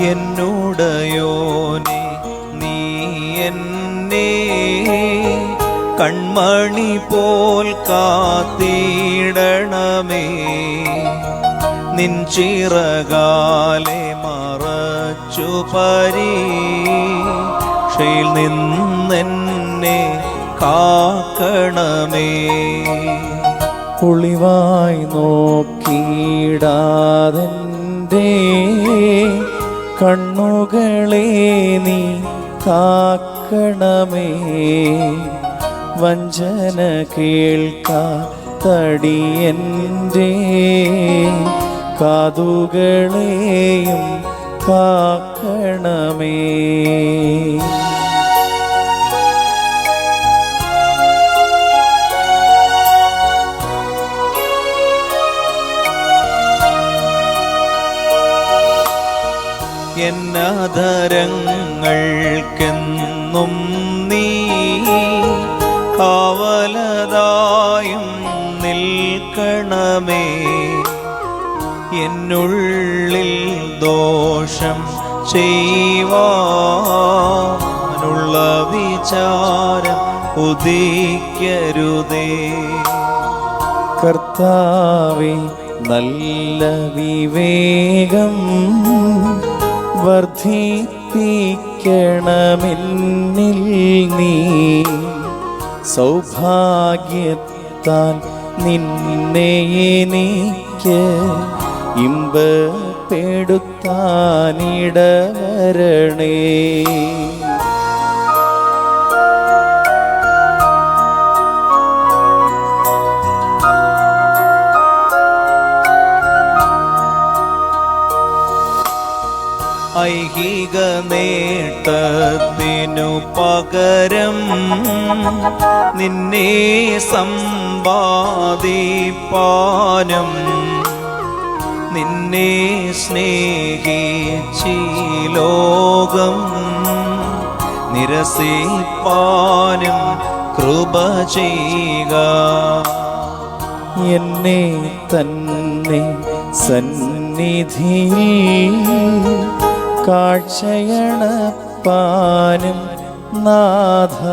എന്നുടയോനെ നീ എന്നെ കൺമണി പോൽ കാത്തിടണമേ. നിൻ ചിറകാലെ മറച്ചു പരീക്ഷയിൽ നിന്നെന്നെ കാക്കണമേ. ഒളിവായി നോക്കിയിടാതെന്റെ കണ്ണുകളെ നീ കാക്കണമേ. വഞ്ചന കേൾക്കാത്തടിയന്റെ കാതുകളെയും കാക്കണമേ. എന്നധരങ്ങൾക്കെന്നും നീ കാവലതായും നിൽക്കണമേ. എന്നുള്ളിൽ ദോഷം ചെയ്യുവാനുള്ള വിചാരം ഉദിക്കരുതേ. കർത്താവെ നല്ല വിവേകം വർദ്ധിപ്പിക്കണമെന്നിൽ നീ സൗഭാഗ്യത്താൽ നിന്നെ എനിക്ക് ഇമ്പപ്പെടുത്താനിടവരണേ. ഐഹിക നേട്ടത്തിനു പകരം നിന്നെ സമ്പാദിപ്പാനും നിന്നെ സ്നേഹിച്ചി ലോകം നിരസിപ്പാനും കൃപ ചെയ്യുക. എന്നെ തന്നെ സന്നിധിയിൽ കാഴ്ചയണപ്പാനും നാഥ.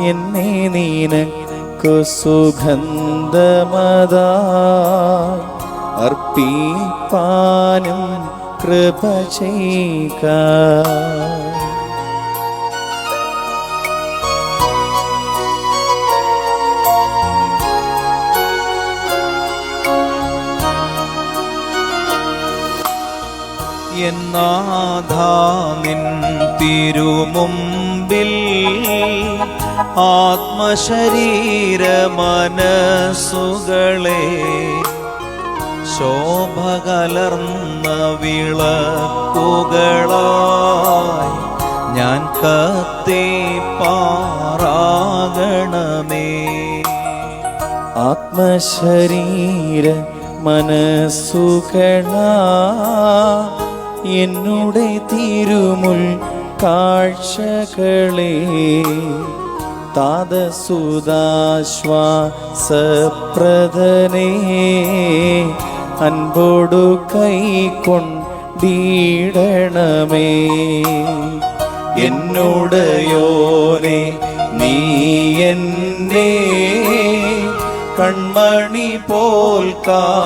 എന്നെ നീനക്കു സുഗന്ധമതാ. അർപ്പിപ്പാനും കൃപ ചെയ്യുക. എന്നാഥാ നിൻ തിരുമുമ്പിൽ. ആത്മശരീര മനസ്സുകളെ ശോഭ കലർന്ന വിളക്കുകളായി ഞാൻ കത്തി പാറാകണമേ. ആത്മശരീര മനസ്സുകളാ എന്നുടെ തിരുമുൽ കാഴ്ചകളെ താതസുദാശ്വാസപ്രദനെ അൻപോടു കൈക്കൊണ്ടിടണമേ എന്നോടയോനെ നീ എന്നെ കൺമണി പോൽ കാത്തിടണമേ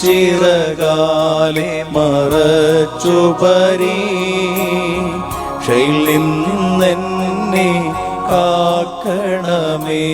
നിൻചിറകാലെ മറച്ചുപരി ഷൈലിൽ നിന്നെ കാക്കണമേ.